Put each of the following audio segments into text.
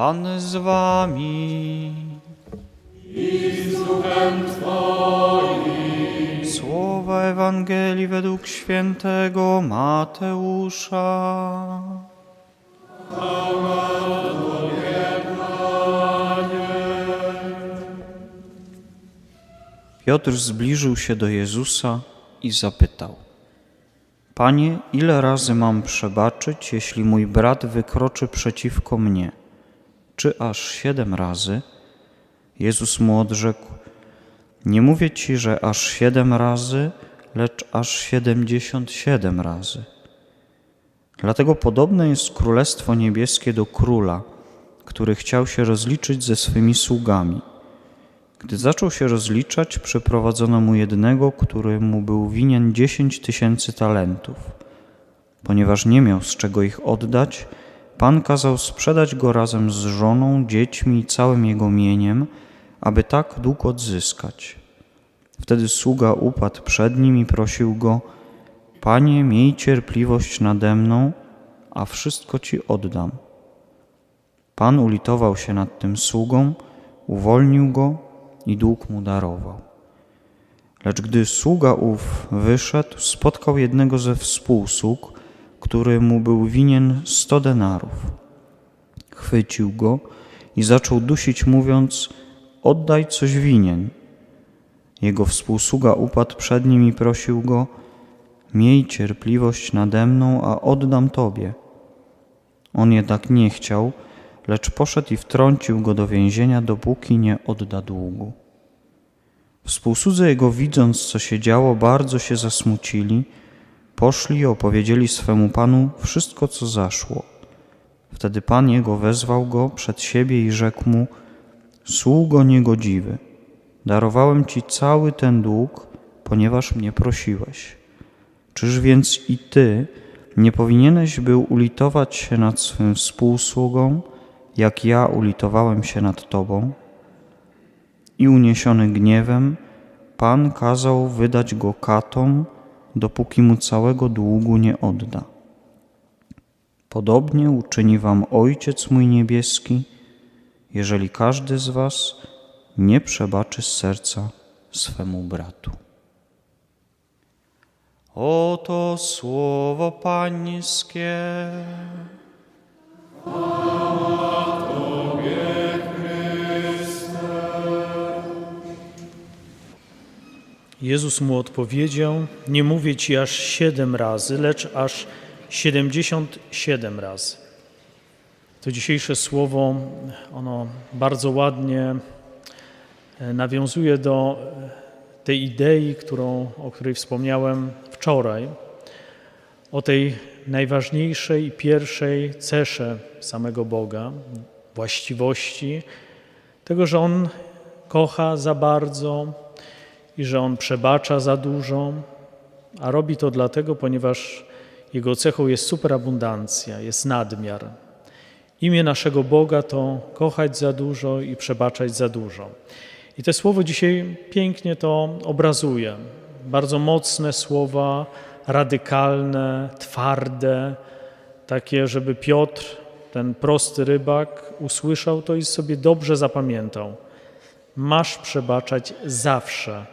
Pan z wami. Słowa Ewangelii według świętego Mateusza. Piotr zbliżył się do Jezusa i zapytał: Panie, ile razy mam przebaczyć, jeśli mój brat wykroczy przeciwko mnie? Czy aż siedem razy? Jezus mu odrzekł: Nie mówię ci, że aż siedem razy, lecz aż siedemdziesiąt siedem razy. Dlatego podobne jest Królestwo Niebieskie do króla, który chciał się rozliczyć ze swymi sługami. Gdy zaczął się rozliczać, przyprowadzono mu jednego, który mu był winien dziesięć tysięcy talentów. Ponieważ nie miał z czego ich oddać, Pan kazał sprzedać go razem z żoną, dziećmi i całym jego mieniem, aby tak dług odzyskać. Wtedy sługa upadł przed nim i prosił go: Panie, miej cierpliwość nade mną, a wszystko ci oddam. Pan ulitował się nad tym sługą, uwolnił go i dług mu darował. Lecz gdy sługa ów wyszedł, spotkał jednego ze współsług, który mu był winien sto denarów. Chwycił go i zaczął dusić, mówiąc: Oddaj coś winien. Jego współsługa upadł przed nim i prosił go: Miej cierpliwość nade mną, a oddam tobie. On jednak nie chciał, lecz poszedł i wtrącił go do więzienia, dopóki nie odda długu. Współsłudzy jego, widząc, co się działo, bardzo się zasmucili, poszli i opowiedzieli swemu panu wszystko, co zaszło. Wtedy pan jego wezwał go przed siebie i rzekł mu: Sługo niegodziwy, darowałem ci cały ten dług, ponieważ mnie prosiłeś. Czyż więc i ty nie powinieneś był ulitować się nad swym współsługą, jak ja ulitowałem się nad tobą? I uniesiony gniewem, Pan kazał wydać go katom, dopóki mu całego długu nie odda. Podobnie uczyni wam Ojciec mój niebieski, jeżeli każdy z was nie przebaczy z serca swemu bratu. Oto słowo Pańskie. Jezus mu odpowiedział: Nie mówię ci aż siedem razy, lecz aż siedemdziesiąt siedem razy. To dzisiejsze słowo, ono bardzo ładnie e, nawiązuje do e, tej idei, którą, o której wspomniałem wczoraj, o tej najważniejszej i pierwszej cesze samego Boga, właściwości, tego, że On kocha za bardzo, i że On przebacza za dużo, a robi to dlatego, ponieważ Jego cechą jest superabundancja, jest nadmiar. Imię naszego Boga to kochać za dużo i przebaczać za dużo. I to słowo dzisiaj pięknie to obrazuje. Bardzo mocne słowa, radykalne, twarde, takie, żeby Piotr, ten prosty rybak, usłyszał to i sobie dobrze zapamiętał. Masz przebaczać zawsze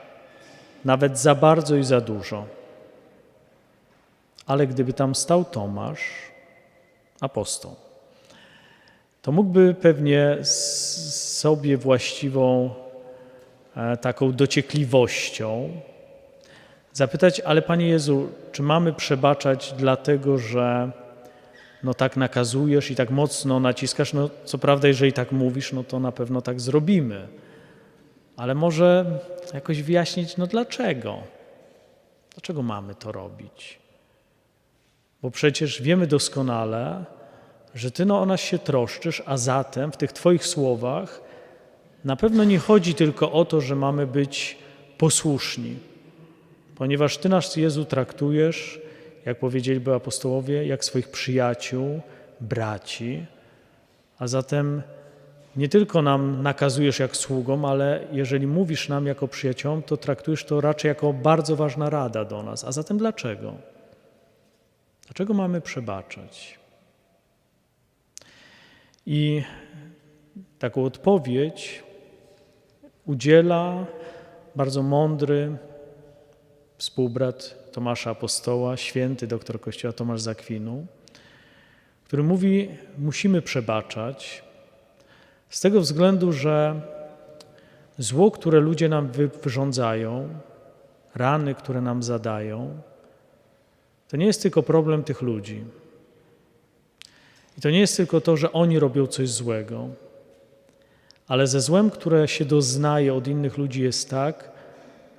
nawet za bardzo i za dużo. Ale gdyby tam stał Tomasz, apostoł, to mógłby pewnie sobie właściwą e, taką dociekliwością zapytać, ale Panie Jezu, czy mamy przebaczać dlatego, że no tak nakazujesz i tak mocno naciskasz, no co prawda, jeżeli tak mówisz, no to na pewno tak zrobimy. Ale może jakoś wyjaśnić, no dlaczego? Dlaczego mamy to robić? Bo przecież wiemy doskonale, że Ty no o nas się troszczysz, a zatem w tych Twoich słowach na pewno nie chodzi tylko o to, że mamy być posłuszni, ponieważ Ty nas, Jezu, traktujesz, jak powiedzieliby apostołowie, jak swoich przyjaciół, braci, a zatem nie tylko nam nakazujesz jak sługom, ale jeżeli mówisz nam jako przyjaciołom, to traktujesz to raczej jako bardzo ważna rada do nas. A zatem dlaczego? Dlaczego mamy przebaczać? I Taką odpowiedź udziela bardzo mądry współbrat Tomasza Apostoła, święty doktor Kościoła Tomasz z Akwinu, który mówi: Musimy przebaczać z tego względu, że zło, które ludzie nam wy- wyrządzają, rany, które nam zadają, to nie jest tylko problem tych ludzi. I to nie jest tylko to, że oni robią coś złego, ale ze złem, które się doznaje od innych ludzi, jest tak,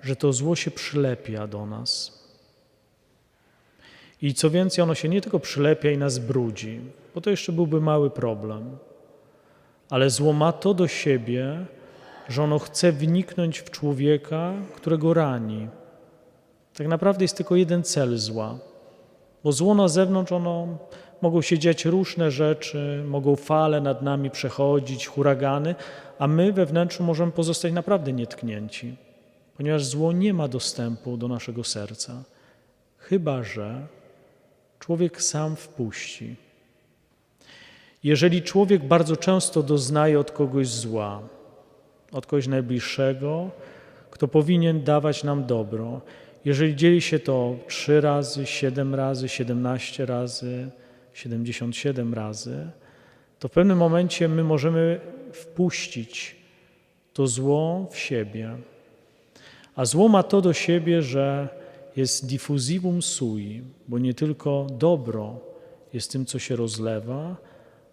że to zło się przylepia do nas. I co więcej, ono się nie tylko przylepia i nas brudzi, bo to jeszcze byłby mały problem, ale zło ma to do siebie, że ono chce wniknąć w człowieka, którego rani. Tak naprawdę jest tylko jeden cel zła, bo zło na zewnątrz, ono mogą się dziać różne rzeczy, mogą fale nad nami przechodzić, huragany, a my we wnętrzu możemy pozostać naprawdę nietknięci, ponieważ zło nie ma dostępu do naszego serca, chyba że człowiek sam wpuści. Jeżeli człowiek bardzo często doznaje od kogoś zła, od kogoś najbliższego, kto powinien dawać nam dobro, jeżeli dzieli się to trzy razy, siedem razy, siedemnaście razy, siedemdziesiąt siedem razy, to w pewnym momencie my możemy wpuścić to zło w siebie. A zło ma to do siebie, że jest diffusivum sui, bo nie tylko dobro jest tym, co się rozlewa,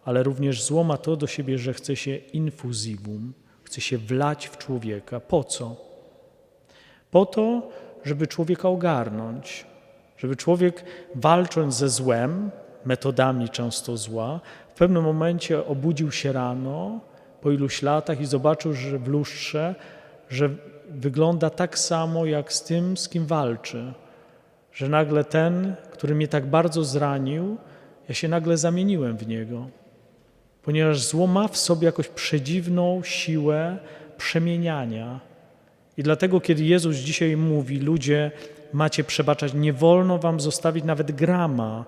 ale również zło ma to do siebie, że chce się infusivum, chce się wlać w człowieka. Po co? Po to, żeby człowieka ogarnąć, żeby człowiek walcząc ze złem, metodami często zła, w pewnym momencie obudził się rano po iluś latach i zobaczył, że w lustrze, że wygląda tak samo jak z tym, z kim walczy. Że nagle ten, który mnie tak bardzo zranił, ja się nagle zamieniłem w niego. Ponieważ zło ma w sobie jakąś przedziwną siłę przemieniania. I dlatego, kiedy Jezus dzisiaj mówi, ludzie, macie przebaczać, nie wolno wam zostawić nawet grama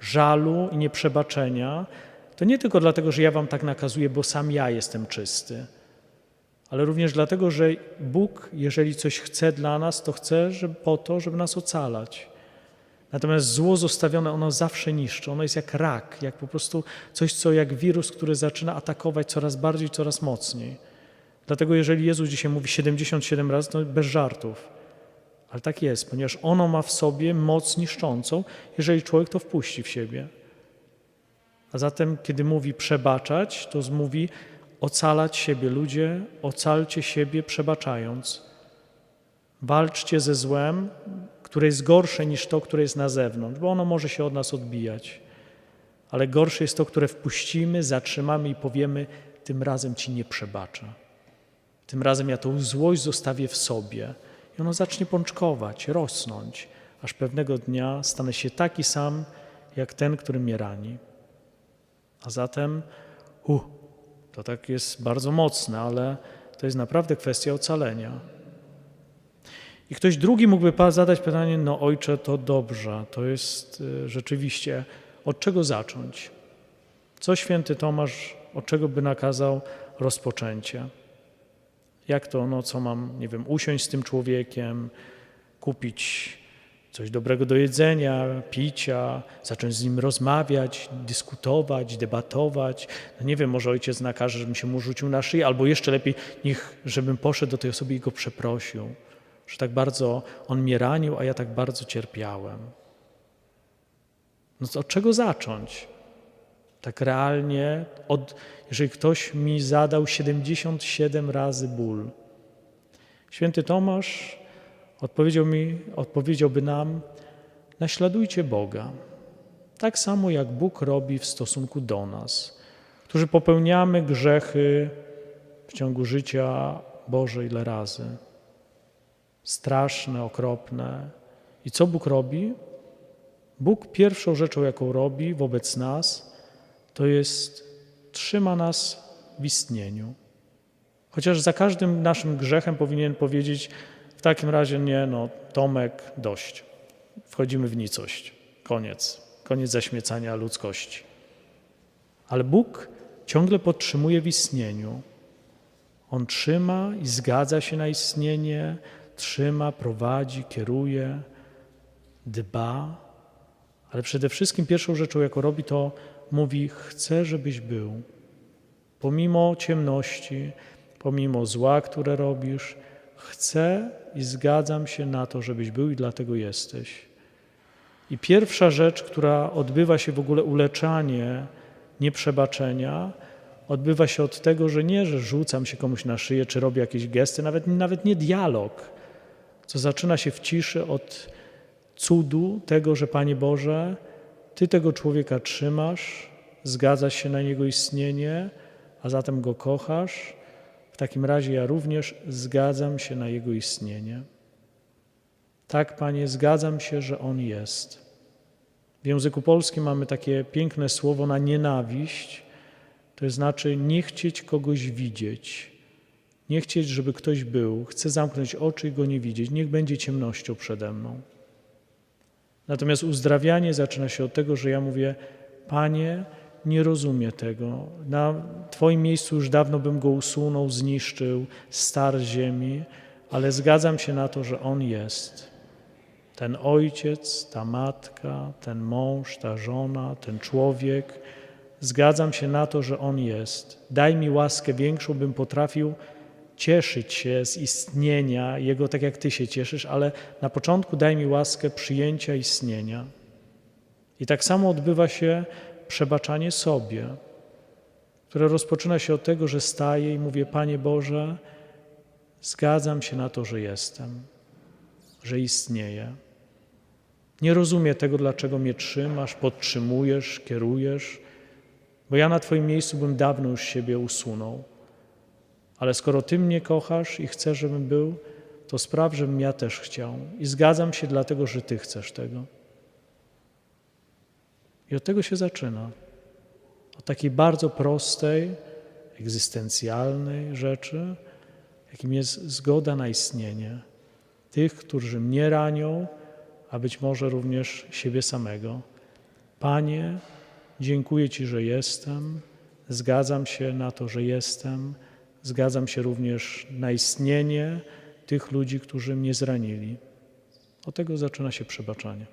żalu i nieprzebaczenia, to nie tylko dlatego, że ja wam tak nakazuję, bo sam ja jestem czysty, ale również dlatego, że Bóg, jeżeli coś chce dla nas, to chce żeby po to, żeby nas ocalać. Natomiast zło zostawione, ono zawsze niszczy. Ono jest jak rak, jak po prostu coś, co jak wirus, który zaczyna atakować coraz bardziej, coraz mocniej. Dlatego jeżeli Jezus dzisiaj mówi 77 razy, to bez żartów. Ale tak jest, ponieważ ono ma w sobie moc niszczącą, jeżeli człowiek to wpuści w siebie. A zatem, kiedy mówi przebaczać, to mówi ocalać siebie. Ludzie, ocalcie siebie przebaczając. Walczcie ze złem, które jest gorsze niż to, które jest na zewnątrz, bo ono może się od nas odbijać. Ale gorsze jest to, które wpuścimy, zatrzymamy i powiemy: Tym razem ci nie przebaczę. Tym razem ja tą złość zostawię w sobie. I ono zacznie pączkować, rosnąć, aż pewnego dnia stanę się taki sam, jak ten, który mnie rani. A zatem, uh, to tak jest bardzo mocne, ale to jest naprawdę kwestia ocalenia. I ktoś drugi mógłby zadać pytanie, no ojcze, to dobrze, to jest y, rzeczywiście, od czego zacząć? Co święty Tomasz, od czego by nakazał rozpoczęcie? Jak to, no co mam, nie wiem, usiąść z tym człowiekiem, kupić coś dobrego do jedzenia, picia, zacząć z nim rozmawiać, dyskutować, debatować. No nie wiem, może ojciec nakaże, żebym się mu rzucił na szyję, albo jeszcze lepiej, niech, żebym poszedł do tej osoby i go przeprosił, że tak bardzo on mnie ranił, a ja tak bardzo cierpiałem. No to od czego zacząć? Tak realnie, od, jeżeli ktoś mi zadał 77 razy ból. Święty Tomasz odpowiedział mi, odpowiedziałby nam, naśladujcie Boga. Tak samo jak Bóg robi w stosunku do nas, którzy popełniamy grzechy w ciągu życia Boże ile razy. Straszne, okropne. I co Bóg robi? Bóg pierwszą rzeczą, jaką robi wobec nas, to jest trzyma nas w istnieniu. Chociaż za każdym naszym grzechem powinien powiedzieć, w takim razie nie, no Tomek, dość. Wchodzimy w nicość. Koniec. Koniec zaśmiecania ludzkości. Ale Bóg ciągle podtrzymuje w istnieniu. On trzyma i zgadza się na istnienie, trzyma, prowadzi, kieruje, dba, ale przede wszystkim pierwszą rzeczą, jaką robi, to mówi: Chcę, żebyś był. Pomimo ciemności, pomimo zła, które robisz, chcę i zgadzam się na to, żebyś był i dlatego jesteś. I pierwsza rzecz, która odbywa się w ogóle uleczanie nieprzebaczenia, odbywa się od tego, że nie, że rzucam się komuś na szyję, czy robię jakieś gesty, nawet, nawet nie dialog, co zaczyna się w ciszy od cudu tego, że Panie Boże, Ty tego człowieka trzymasz, zgadzasz się na niego istnienie, a zatem go kochasz. W takim razie ja również zgadzam się na jego istnienie. Tak, Panie, zgadzam się, że On jest. W języku polskim mamy takie piękne słowo na nienawiść, to znaczy nie chcieć kogoś widzieć, nie chcieć, żeby ktoś był. Chcę zamknąć oczy i go nie widzieć. Niech będzie ciemnością przede mną. Natomiast uzdrawianie zaczyna się od tego, że ja mówię: Panie, nie rozumie tego. Na Twoim miejscu już dawno bym go usunął, zniszczył, star ziemi, ale zgadzam się na to, że On jest. Ten ojciec, ta matka, ten mąż, ta żona, ten człowiek. Zgadzam się na to, że On jest. Daj mi łaskę większą, bym potrafił cieszyć się z istnienia Jego tak, jak Ty się cieszysz, ale na początku daj mi łaskę przyjęcia istnienia. I tak samo odbywa się przebaczanie sobie, które rozpoczyna się od tego, że staję i mówię: Panie Boże, zgadzam się na to, że jestem, że istnieję. Nie rozumiem tego, dlaczego mnie trzymasz, podtrzymujesz, kierujesz, bo ja na Twoim miejscu bym dawno już siebie usunął. Ale skoro Ty mnie kochasz i chcesz, żebym był, to spraw, żebym ja też chciał. I zgadzam się dlatego, że Ty chcesz tego. I od tego się zaczyna. Od takiej bardzo prostej, egzystencjalnej rzeczy, jakim jest zgoda na istnienie tych, którzy mnie ranią, a być może również siebie samego. Panie, dziękuję Ci, że jestem, zgadzam się na to, że jestem, zgadzam się również na istnienie tych ludzi, którzy mnie zranili. Od tego zaczyna się przebaczanie.